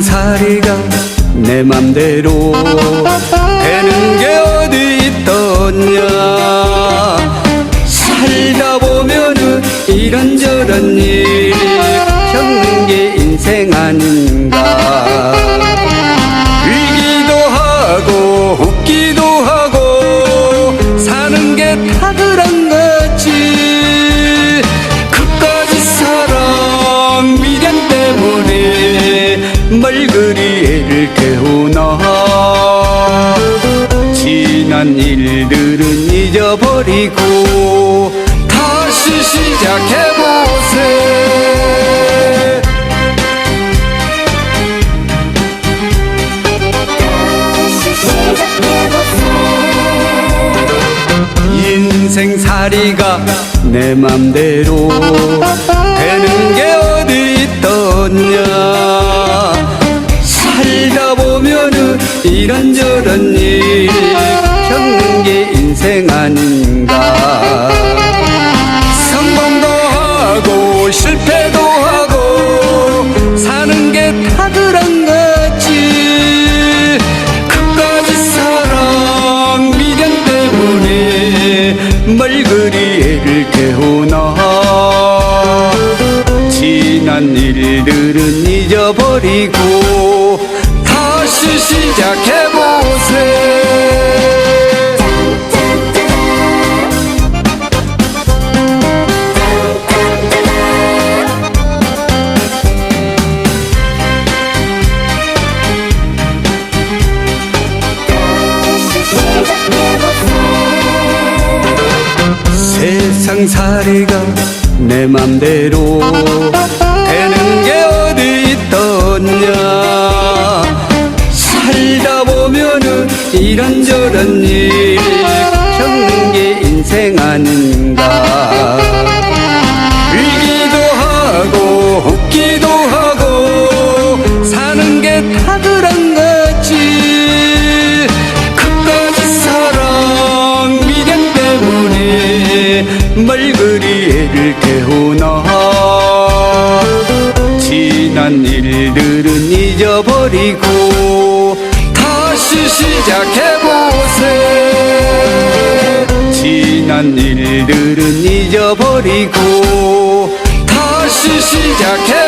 세상살이가 내 맘대로. 되는 게 어디 있더냐? 살다 보면은 이런저런 일 겪는 게 인생 아닌가 멀그리 애를 태우나 지난 일들은 잊어버리고 다시 시작해보세. 인생살이가 내 맘대로 되는 게 어디 있더냐 이런저런 일 겪는 게 인생 아닌가. 성공도 하고 실패도 하고 사는 게 탁월한 거지. 그까지 사랑 미련 때문에 멀그리 애를 태우나 지난 일들은 잊어버리고 다시 시작해보세 세상살이가 내 맘대로 되는 게 어디 있더냐 이런저런 일 겪는 게 인생 아닌가. 위기도 하고 웃기도 하고 사는 게 탁월한 거지. 그까지 사랑 미련 때문에 멀그리 애를 태우나 지난 일들은 잊어버리고 시작해보세. 지난 일들은 잊어버리고 다시 시작해